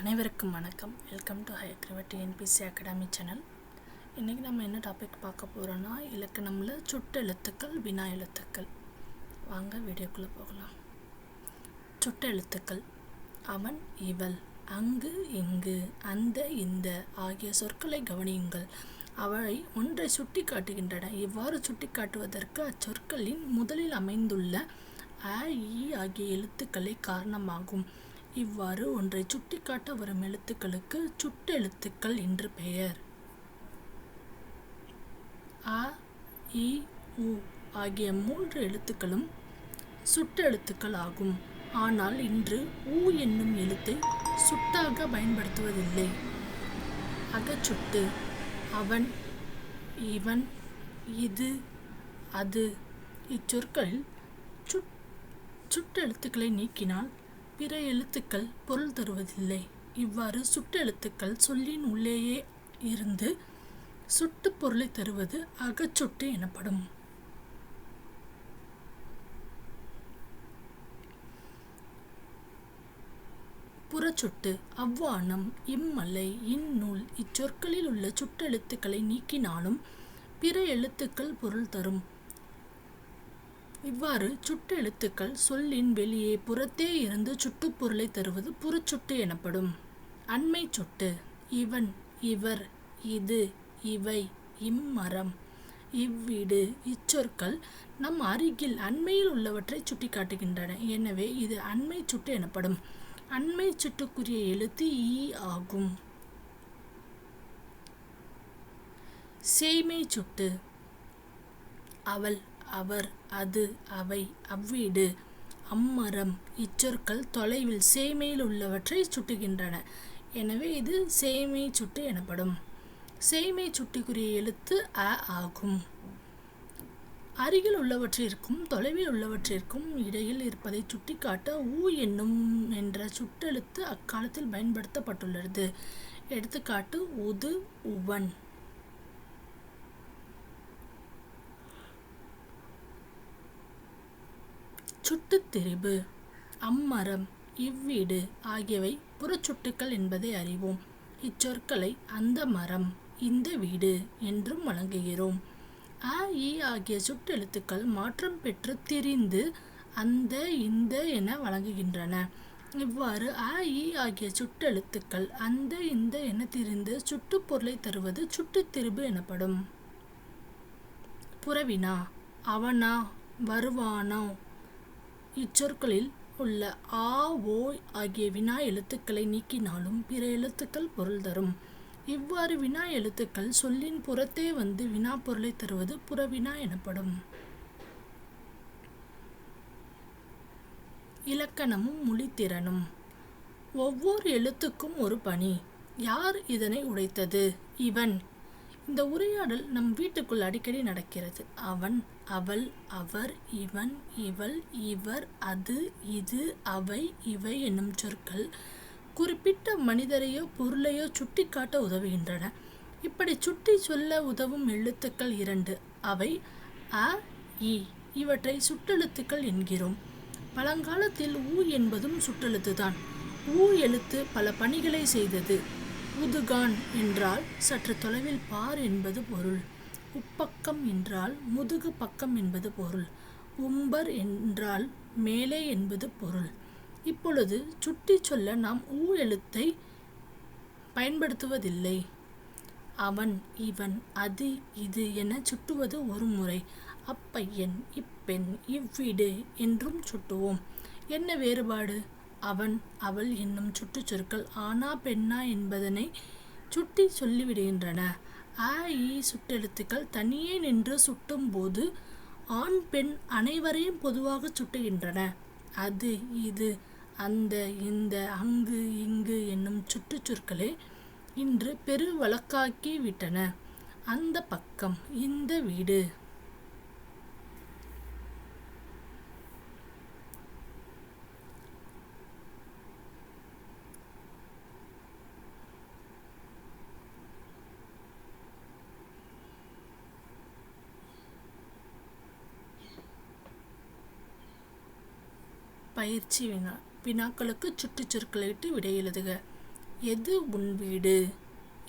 அனைவருக்கும் வணக்கம். Welcome to Hayagriva NBC academy channel இன்றைக்கி நம்ம என்ன டாபிக் பார்க்க போகிறோன்னா இலக்கணமில் சுட்டெழுத்துக்கள் வினா எழுத்துக்கள். வாங்க வீடியோக்குள்ளே போகலாம். சுட்டெழுத்துக்கள் அவன் இவள் அங்கு இங்கு அந்த இந்த ஆகிய சொற்களை கவனியுங்கள். அவளை ஒன்றை சுட்டி காட்டுகின்றன இவ்வாறு சுட்டி காட்டுவதற்கு அச்சொற்களின் முதலில் அமைந்துள்ள அ இ ஆகிய எழுத்துக்களே காரணமாகும். இவ்வாறு ஒன்றை சுட்டிக்காட்ட வரும் எழுத்துக்களுக்கு சுட்டெழுத்துக்கள் என்று பெயர். அ இ உ ஆகிய மூன்று எழுத்துக்களும் சுட்டெழுத்துக்கள் ஆகும். ஆனால் இன்று உ என்னும் எழுத்தை சுட்டாக பயன்படுத்துவதில்லை. அகச்சுட்டு அவன் இவன் இது அது இச்சொற்களில் சுட் சுட்டெழுத்துக்களை நீக்கினால் பிற எழுத்துக்கள் பொருள் தருவதில்லை. இவ்வாறு சுட்டெழுத்துக்கள் சொல்லின் உள்ளேயே இருந்து சுட்டு பொருளை தருவது அகச்சொட்டு எனப்படும். புறச்சொட்டு அவ்வானம் இம்மலை இந்நூல் இச்சொற்களில் உள்ள சுட்டெழுத்துக்களை நீக்கினாலும் பிற எழுத்துக்கள் பொருள் தரும். இவ்வாறு சுட்டு எழுத்துக்கள் சொல்லின் வெளியே புறத்தே இருந்து சுட்டுப்பொருளை தருவது புறச்சுட்டு எனப்படும். அண்மை சுட்டு. இவன் இவர் இது இவை இம்மரம். இவ்வீடு இச்சொற்கள் நம் அருகில் அண்மையில் உள்ளவற்றை சுட்டிக்காட்டுகின்றன. எனவே இது அண்மை சுட்டு எனப்படும். அண்மை சுட்டுக்குரிய எழுத்து ஈ ஆகும். சேய்மை சுட்டு. அவள் அவர் அது அவை அவ்வீடு. அம்மரம் இச்சொற்கள் தொலைவில் சேமையில் உள்ளவற்றை சுட்டுகின்றன. எனவே இது சேமை சுட்டு எனப்படும். சேமை சுட்டுக்குரிய எழுத்து அ ஆகும். அருகில் உள்ளவற்றிற்கும் தொலைவில் உள்ளவற்றிற்கும் இடையில் இருப்பதை சுட்டிக்காட்ட ஊ என்னும் என்ற சுட்டெழுத்து அக்காலத்தில் பயன்படுத்தப்பட்டுள்ளது. எடுத்துக்காட்டு உது உவன். சுட்டுத்திரிபு. அம்மரம் இவ்வீடு ஆகியவை புறச்சொட்டுக்கள் என்பதை அறிவோம். இச்சொற்களை அந்த மரம் இந்த வீடு என்றும் வழங்குகிறோம். அ இ ஆகிய சுட்டெழுத்துக்கள் மாற்றம் பெற்று திரிந்து அந்த இந்த என வழங்குகின்றன. இவ்வாறு அ இ ஆகிய சுட்டெழுத்துக்கள் அந்த இந்த என திரிந்து சுட்டுப்பொருளை தருவது சுட்டுத்திரிபு எனப்படும். புறவினா அவனா வருவானோ இச்சொற்களில் உள்ள ஆ ஓ ஆகிய வினா எழுத்துக்களை நீக்கினாலும் பிற எழுத்துக்கள் பொருள் தரும். இவ்வாறு வினா எழுத்துக்கள் சொல்லின் புறத்தே வந்து வினா பொருளை தருவது புறவினா எனப்படும். இலக்கணமும் மொழித்திறனும். ஒவ்வொரு எழுத்துக்கும் ஒரு பணி. யார் இதனை உடைத்தது? இவன். இந்த உரையாடல் நம் வீட்டுக்குள் அடிக்கடி நடக்கிறது. அவன் அவள் அவர் இவன் இவள் இவர் அது இது அவை இவை என்னும் சொற்கள் குறிப்பிட்ட மனிதரையோ பொருளையோ சுட்டிக்காட்ட உதவுகின்றன. இப்படி சுட்டி சொல்ல உதவும் எழுத்துக்கள் இரண்டு. அவை அ இ இவற்றை சுட்டெழுத்துக்கள் என்கிறோம். பழங்காலத்தில் ஊ என்பதும் சுட்டெழுத்துதான். ஊ எழுத்து பல பணிகளை செய்தது. உதுகான் என்றால் சற்று தொலைவில் பார் என்பது பொருள். உப்பக்கம் என்றால் முதுகு பக்கம் என்பது பொருள். உம்பர் என்றால் மேலே என்பது பொருள். இப்பொழுது சுட்டி சொல்ல நாம் ஊ எழுத்தை பயன்படுத்துவதில்லை. அவன் இவன் அது இது என சுட்டுவது ஒரு முறை. அப்பையன் இப்பெண் இவ்வீடு என்றும் சுட்டுவோம். என்ன வேறுபாடு? அவன் அவள் என்னும் சுட்டுச்சொற்கள் ஆனா பெண்ணா என்பதனை சுட்டி சொல்லிவிடுகின்றன. அ இ சுட்டெழுத்துக்கள் தனியே நின்று சுட்டும் போது ஆண் பெண் அனைவரையும் பொதுவாக சுட்டுகின்றன. அது இது அந்த இந்த அங்கு இங்கு என்னும் சுட்டுச்சொற்களே இன்று பெரு வழக்காக்கி விட்டன. அந்த பக்கம் இந்த வீடு. பயிற்சி வினா வினாக்களுக்கு சுற்றுச்சொற்களிட்டு விடை எழுதுக எது உன் வீடு?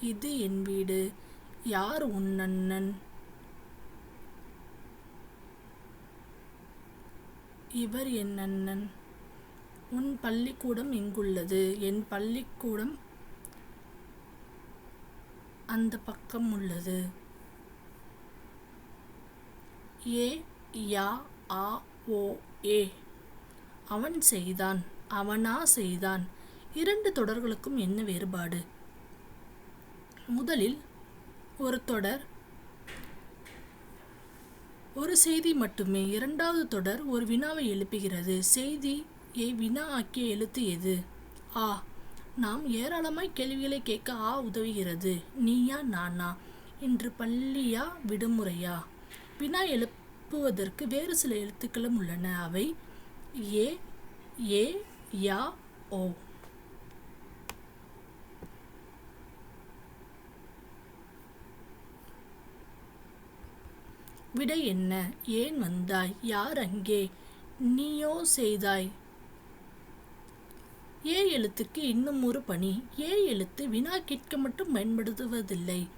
இது என் வீடு. யார் உன் அண்ணன்? இவர் என் அண்ணன். உன் பள்ளிக்கூடம் எங்குள்ளது? என் பள்ளிக்கூடம் அந்த பக்கம் உள்ளது. ஏ யா ஆ ஓ ஏ. அவன் செய்தான் அவனா செய்தான். இரண்டு தொடர்களுக்கும் என்ன வேறுபாடு? முதலில் ஒரு தொடர் ஒரு செய்தி மட்டுமே. இரண்டாவது தொடர் ஒரு வினாவை எழுப்புகிறது. செய்தியை வினா ஆக்கிய எழுத்து எது? ஆ நாம் ஏராளமாய் கேள்விகளை கேட்க ஆ உதவுகிறது. நீயா நானா? இன்று பள்ளியா விடுமுறையா? வினா எழுப்புவதற்கு வேறு சில எழுத்துக்களும் உள்ளன. அவை ஏ ஏ யா ஓ. விடை என்ன? ஏன் வந்தாய்? யார் அங்கே? நீயோ செய்தாய். ஏ எழுத்துக்கு இன்னும் ஒரு பணி. ஏ எழுத்து வினா கேட்க மட்டும் பயன்படுத்துவதில்லை.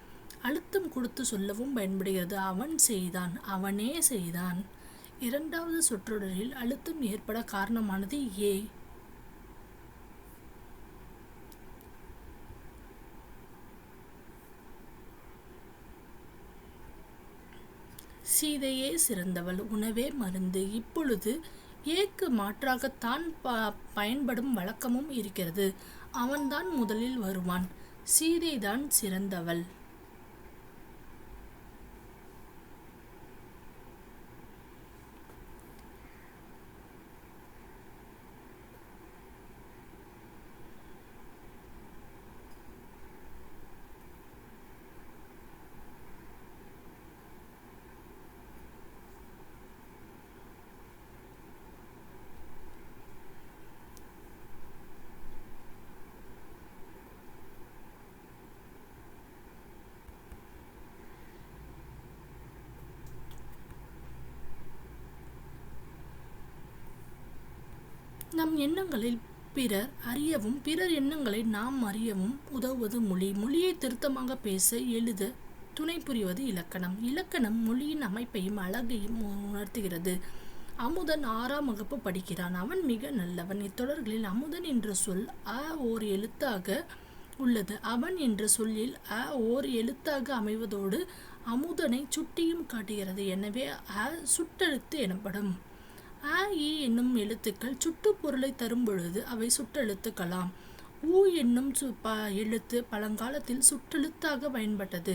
அழுத்தம் கொடுத்து சொல்லவும் பயன்படுகிறது. அவன் செய்தான். அவனே செய்தான். இரண்டாவது சொற்றொடரில் அழுத்தம் ஏற்பட காரணமானது ஏ. சீதையே சிறந்தவள் உணவே மருந்து. இப்பொழுது ஏக்கு மாற்றாக தான் ப பயன்படும் வழக்கமும் இருக்கிறது. அவன்தான் முதலில் வருவான். சீதைதான் சிறந்தவள். நம் எண்ணங்களில் பிறர் அறியவும் பிறர் எண்ணங்களை நாம் அறியவும் உதவுவது மொழி. மொழியை திருத்தமாக பேச எழுத துணை புரிவது இலக்கணம். இலக்கணம் மொழியின் அமைப்பையும் அழகையும் உணர்த்துகிறது. அமுதன் ஆறாம் வகுப்பு படிக்கிறான். அவன் மிக நல்லவன். இத்தொடர்களில் அமுதன் என்ற சொல் அ ஓர் எழுத்தாக உள்ளது. அவன் என்ற சொல்லில் அ ஓர் எழுத்தாக அமைவதோடு அமுதனை சுட்டியும் காட்டுகிறது. எனவே அ சுட்டெழுத்து எனப்படும். அ இ என்னும் எழுத்துக்கள் சுட்டு பொருளை தரும் பொழுது அவை சுட்டெழுத்துக்களாம் ஊ என்னும் சு ப எழுத்து பழங்காலத்தில் சுட்டெழுத்தாக பயன்பட்டது.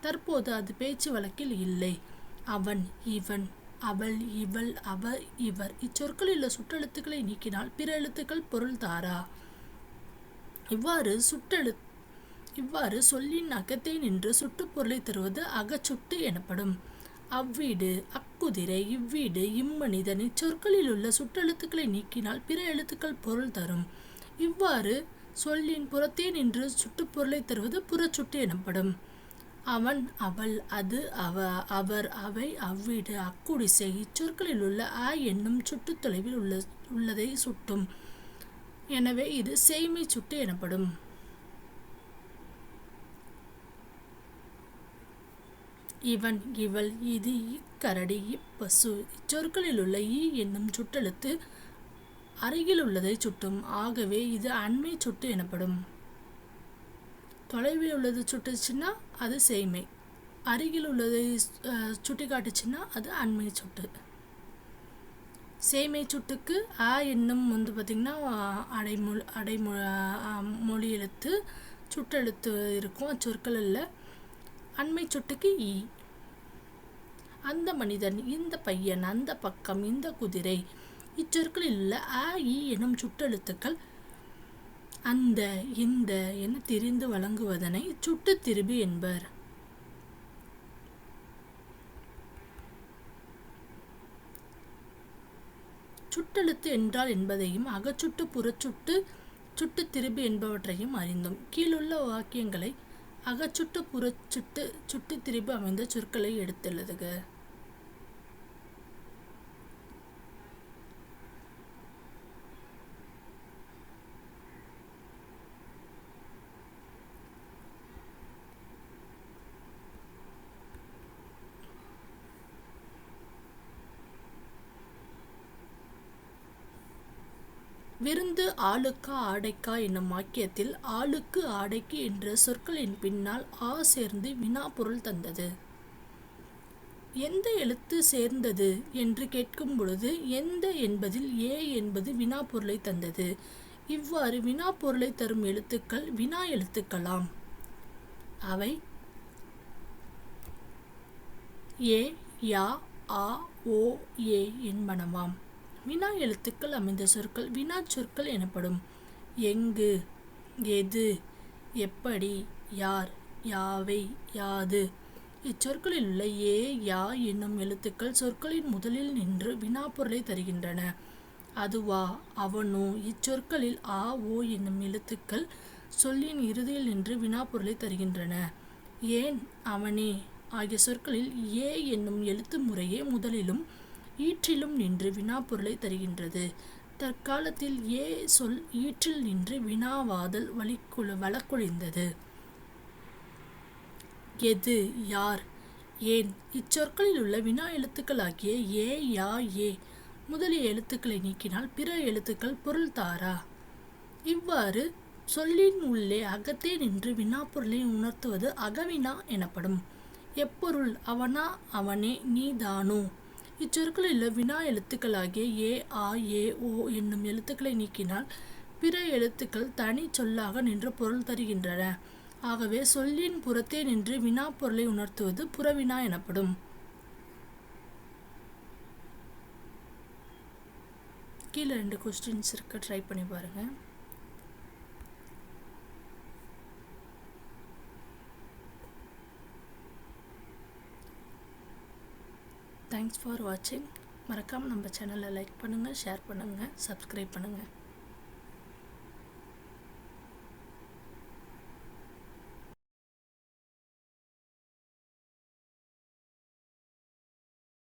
தற்போது அது பேச்சு வழக்கில் இல்லை. அவன் இவன் அவள் இவள் அவ இவர் இச்சொற்களில் உள்ள சுட்டெழுத்துக்களை நீக்கினால் பிற எழுத்துக்கள் பொருள் தாரா? இவ்வாறு சுட்டெழு இவ்வாறு சொல்லின் அகத்தை நின்று சுட்டுப்பொருளை தருவது அகச்சுட்டு எனப்படும். அவ்வீடு அக்குதிரை இவ்வீடு இம்மனிதன் இச்சொற்களில் உள்ள சுற்றெழுத்துக்களை நீக்கினால் பிற எழுத்துக்கள் பொருள் தரும். இவ்வாறு சொல்லின் புறத்தே நின்று சுட்டுப்பொருளை தருவது புறச்சுட்டு எனப்படும். அவன் அவள் அது அவ அவர் அவை அவ்வீடு அக்குடிசை இச்சொற்களில் உள்ள அ என்னும் சுட்டு தொலைவில் உள்ள உள்ளதை சுட்டும். எனவே இது செய்மை சுட்டு எனப்படும். இவன் இவள் இது இக்கரடி இப்பசு. இச்சொற்களில் உள்ள ஈ என்னும் சுட்டெழுத்து அருகில் உள்ளதை சுட்டும். ஆகவே இது அண்மை சுட்டு எனப்படும். தொலைவில் உள்ளது சுட்டுச்சுன்னா அது செய்மை. அருகில் உள்ளதை சுட்டி காட்டுச்சுன்னா அது அண்மை சுட்டு. சேமை சுட்டுக்கு ஆ என்னும் வந்து பார்த்திங்கன்னா அடைமொழி அடைமொழி மொழி எழுத்து சுட்டெழுத்து இருக்கும். அச்சொற்களில் அண்மை சுட்டுக்கு ஈ. அந்த மனிதன் இந்த பையன் அந்த பக்கம் இந்த குதிரை இச்சொற்களில் உள்ள அ இ எனும் சுட்டெழுத்துக்கள் அந்த இந்த என திரிந்து வழங்குவதனை சுட்டு திருபி என்பர். சுட்டெழுத்து என்றால் என்பதையும் அகச்சுட்டு புறச்சுட்டு சுட்டு திருபி என்பவற்றையும் அறிந்தோம். கீழுள்ள வாக்கியங்களை அகச்சுட்டு புறச்சுட்டு சுட்டு திருப்பி அமைந்த சொற்களை எடுத்தெழுதுக விருந்து ஆளுக்கா ஆடைக்கா என்னும் வாக்கியத்தில் ஆளுக்கு ஆடைக்கு என்ற சொற்களின் பின்னால் ஆ சேர்ந்து வினா பொருள் தந்தது. எந்த எழுத்து சேர்ந்தது என்று கேட்கும் பொழுது எந்த என்பதில் ஏ என்பது வினா பொருளை தந்தது. இவ்வாறு வினா பொருளை தரும் எழுத்துக்கள் வினா எழுத்துக்களாம். அவை ஏ யா ஆ ஓ ஏ என்பனவாம். வினா எழுத்துக்கள் அமைந்த சொற்கள் வினா சொற்கள் எனப்படும். எங்கு எது எப்படி யார் யாவை யாது. இச்சொற்களில் உள்ள ஏ யா என்னும் எழுத்துக்கள் சொற்களின் முதலில் நின்று வினாப்பொருளை தருகின்றன. அதுவா அவனோ இச்சொற்களில் ஆ ஓ என்னும் எழுத்துக்கள் சொல்லின் இறுதியில் நின்று வினாப்பொருளை தருகின்றன. ஏன் அவனே ஆகிய சொற்களில் ஏ என்னும் எழுத்து முறையே முதலிலும் ஈற்றிலும் நின்று வினாப்பொருளை தருகின்றது. தற்காலத்தில் ஏ சொல் ஈற்றில் நின்று வினாவாதல் வழிக்குழு வழக்கொழிந்தது. எது யார்? ஏன்? இச்சொற்களில் உள்ள வினா எழுத்துக்களாகிய ஏ யா ஏ முதலிய எழுத்துக்களை நீக்கினால் பிற எழுத்துக்கள் பொருள் தாரா? இவ்வாறு சொல்லின் உள்ளே அகத்தே நின்று வினாப்பொருளை உணர்த்துவது அகவினா எனப்படும். எப்பொருள் அவனா அவனே நீதானோ? இச்சொற்களில் உள்ள வினா எழுத்துக்களாகிய ஏ ஆ ஏ ஓ என்னும் எழுத்துக்களை நீக்கினால் பிற எழுத்துக்கள் தனி சொல்லாக நின்று பொருள் தருகின்றன. ஆகவே சொல்லின் புறத்தே நின்று வினா பொருளை உணர்த்துவது புறவினா எனப்படும். கீழே ரெண்டு கொஸ்டின்ஸ் இருக்க. ட்ரை பண்ணி பாருங்கள் தேங்க்ஸ் ஃபார் வாட்சிங் மறக்காமல் நம்ம சேனலை லைக் பண்ணுங்கள் ஷேர் பண்ணுங்கள் சப்ஸ்கிரைப் பண்ணுங்கள்